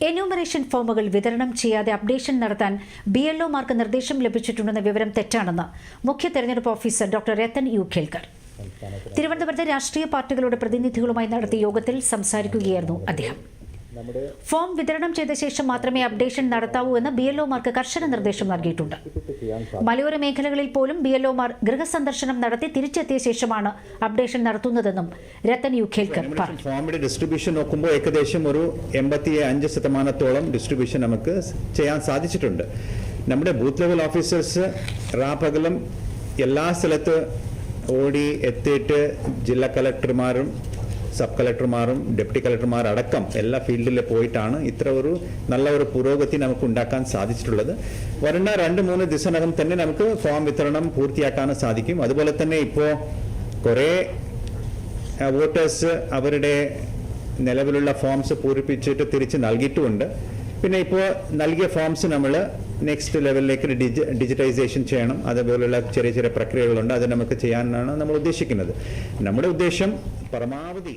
Enumeration ഫോമുകൾ വിതരണം ചെയ്യാതെ അപ്ഡേഷൻ നടത്താൻ ബി എൽ ഒമാർക്ക് നിർദ്ദേശം ലഭിച്ചിട്ടുണ്ടെന്ന വിവരം തെറ്റാണെന്ന് മുഖ്യ തെരഞ്ഞെടുപ്പ് officer doctor Rathan U Kelkar തിരുവനന്തപുരത്ത് രാഷ്ട്രീയ പാർട്ടികളുടെ പ്രതിനിധികളുമായി നടത്തിയ യോഗത്തിൽ സംസാരിക്കുകയായിരുന്നു അദ്ദേഹം. ഫോം വിതരണം ചെയ്ത ശേഷം മാത്രമേ അപ്ഡേഷൻ നടത്താവൂ എന്ന് ബി എൽഒമാർക്ക് കർശന നിർദ്ദേശം നൽകിയിട്ടുണ്ട്. മലയോര മേഖലകളിൽ പോലും ബി എൽഒമാർ ഗൃഹസന്ദർശനം നടത്തി തിരിച്ചെത്തിയ ശേഷമാണ് അപ്ഡേഷൻ നടത്തുന്നതെന്നും രത്തൻ യു ഖേൽക്കർ പറഞ്ഞു. ഫോമിന്റെ ഡിസ്ട്രിബ്യൂഷൻ നോക്കുമ്പോൾ ഏകദേശം ഒരു എൺപത്തി അഞ്ച് ശതമാനത്തോളം ഡിസ്ട്രിബ്യൂഷൻ നമുക്ക് ചെയ്യാൻ സാധിച്ചിട്ടുണ്ട്. നമ്മുടെ ബൂത്ത് ലെവൽ ഓഫീസേഴ്സ് റാപ്പകലും എല്ലാ സ്ഥലത്ത് ഓടി എത്തിയിട്ട് ജില്ലാ കളക്ടർമാരും സബ് കളക്ടർമാരും ഡെപ്യൂട്ടി കളക്ടർമാർ അടക്കം എല്ലാ ഫീൽഡിൽ പോയിട്ടാണ് ഇത്ര ഒരു നല്ല ഒരു പുരോഗതി നമുക്ക് ഉണ്ടാക്കാൻ സാധിച്ചിട്ടുള്ളത്. വരുന്ന രണ്ട് മൂന്ന് ദിവസത്തിനകം തന്നെ നമുക്ക് ഫോം വിതരണം പൂർത്തിയാക്കാൻ സാധിക്കും. അതുപോലെ തന്നെ ഇപ്പോൾ കുറേ വോട്ടേഴ്സ് അവരുടെ നിലവിലുള്ള ഫോംസ് പൂരിപ്പിച്ചിട്ട് തിരിച്ച് നൽകിയിട്ടുമുണ്ട്. പിന്നെ ഇപ്പോൾ നൽകിയ ഫോംസ് നമ്മൾ നെക്സ്റ്റ് ലെവലിലേക്ക് ഡിജി ഡിജിറ്റൈസേഷൻ ചെയ്യണം. അതുപോലുള്ള ചെറിയ ചെറിയ പ്രക്രിയകളുണ്ട്. അത് നമുക്ക് ചെയ്യാനാണ് നമ്മൾ ഉദ്ദേശിക്കുന്നത്. നമ്മുടെ ഉദ്ദേശം പരമാവധി